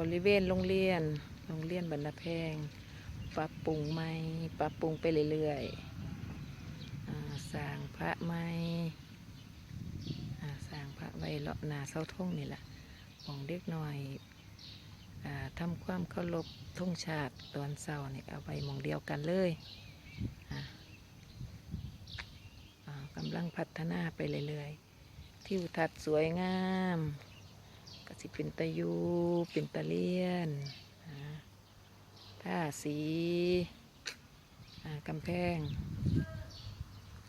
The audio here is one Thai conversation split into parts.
บริเวณโรงเรียน โรงเรียนบรรณแพง ปรับปรุงใหม่ ปรับปรุงไปเรื่อยๆสร้างพระใหม่สร้างพระไว้เลาะนาเสาธงนี่แหละของเด็กหน่อยอทำความเคารพธงชาติตอนเช้านี่เอาไว้หมองเดียวกันเลยอ่าอ่ากำลังพัฒนาไปเรื่อยๆทิวทัศน์สวยงาม สิเป็นตะยู เป็นตะเลียนอ่าท่าสีกำแพง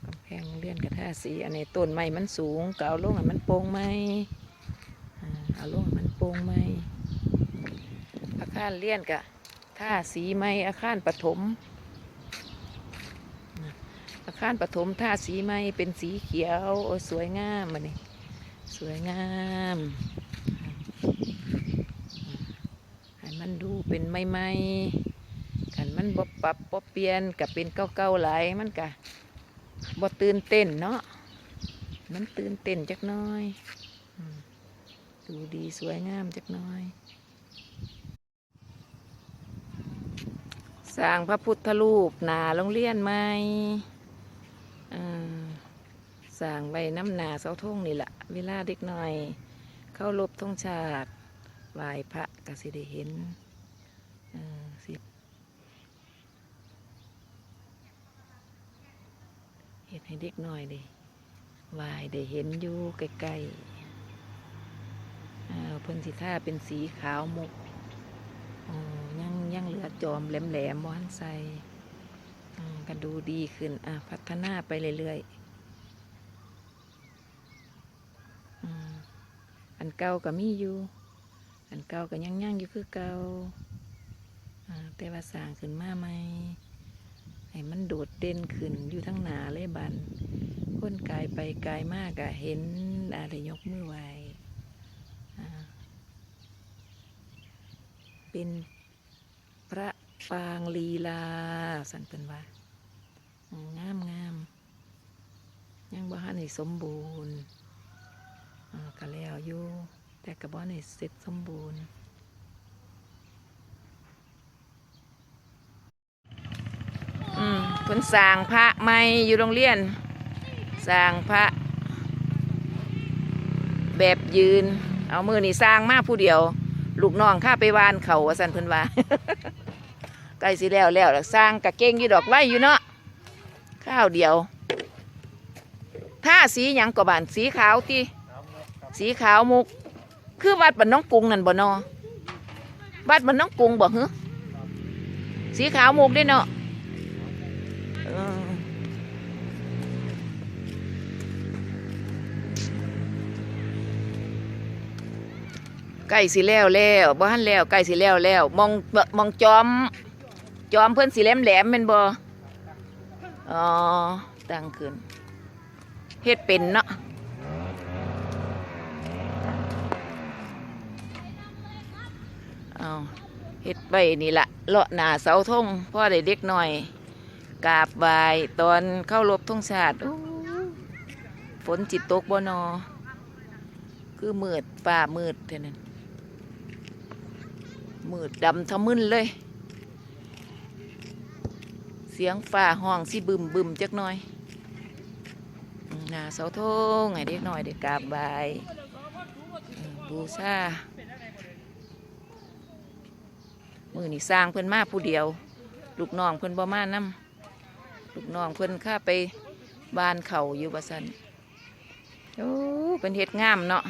กำแพงเลื่อนกับท่าสี อันนี้ต้นไม้มันสูงก็เอาลงให้มันโปร่งไหมอ่าเอาลงมันโปร่งไหมอาคารเลี่ยนกับท่าสีไหมอาคารปฐมอาคารปฐมท่าสีไหมเป็นสีเขียวโอ้สวยงามมันนี่สวยงาม มันดูเป็นไม้ไม้ขันมันบ่ปรับบ่เปลี่ยนกับเป็นเก้าเก้าๆหลายมันกะบ่ตื่นเต้นเนาะมันตื่นเต้นจักน้อยดูดีสวยงามจักน้อย สร้างพระพุทธรูปหนาโรงเรียนใหมอ่าสร้างไว้น้ำหนาเสาธงนี่แหละเวลาเด็กหน่อย เข้ารบธงชาติ ไหว้พระก็สิได้เห็นเออสิเห็นให้เด็กหน่อยดิไหว้ได้เห็นอยู่ใกล้ๆเพิ่นสิท่าเป็นสีขาวมุกยังยังเหลือจอมแหลมๆม้อนใส่อืมก็ดูดีขึ้น อะ พัฒนาไปเรื่อยๆอันเก่าก็มีอยู่ อันเก่าก็ยังยังอยู่คือเก่าแต่ว่าสร้างขึ้นมาใหม่ให้มันโดดเด่นขึ้นอยู่ทั้งหนาเลยบันคนกายไปกายมากก็เห็นอะไรยกมือไหวเป็นพระปางลีลาสันเป็นว่างามงามยังบ่ฮันให้สมบูรณ์อ่าก็แล้วอยู่ กระบอกในเสร็จสมบูรณ์อืมเพิ่นสร้างพระใหม่อยู่โรงเรียนสร้างพระ แบบยืน เอามือนี่สร้างมาผู้เดียว ลูกน้องข้าไปวานเขาว่าสันเพิ่นว่าใกล้สิแล้วแล้วแล้วสร้างกะเก่งอยู่ดอกไว้อยู่เนาะข้าวเดียวท่าสีหยังกบานสีขาวตีสีขาวมุก คือวัดบ้านน้องกุงนั่นบ่นอวัดบ้านน้องกุงบ่ฮึสีขาวมุกได้เนาะเออใกล้สิแล้วแล้วบ่ทันแล้วใกล้สิแล้วแล้วมองมองจอม จอมเพิ่อนสิแหลมแหลมๆแม่นบ่อ๋อตั้งขึ้นเฮ็ดเป็นเนาะ เอาเฮ็ดไว้นี่ละเลาะหนาเสาธงพ่อได้เด็กหน่อยกราบไหว้ตอนเข้ารบธงชาติฝนจิตตกบ่นอ คือมืดฟ้ามืดเท่านั้นมืดดำทะมึนเลย เสียงฟ้าห้องสิบึมบึมจักหน่อยหนาเสาธงให้เด็กหน่อยได้กราบไหว้เออบูชา มือนี่สร้างเพิ่นมาผู้เดียว ลูกน้องเพิ่นบ่มานํลูกน้องเพิ่นข้าไปบ้านเขาอยู่บ่ซั่นโอ้เป็นเฮ็ดงามเนาะ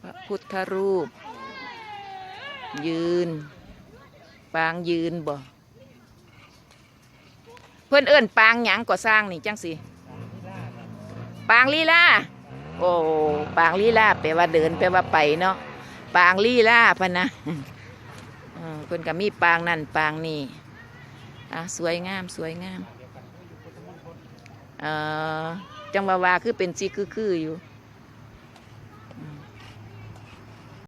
พระพุทธรูป ยืน ปางยืนบ่เพิ่อนเอิ้นปางหยังก่อสร้างนี่จังสิ ปางลีลา โอ้ปางลีลาแปลว่าเดินแปลว่าไปเนาะปางลีลาพะนะเพิ่นก็มีปางนั่นปางนี่อะสวยงามสวยงามเอ่อจังว่าว่าคือเป็นซีคือคืออยู่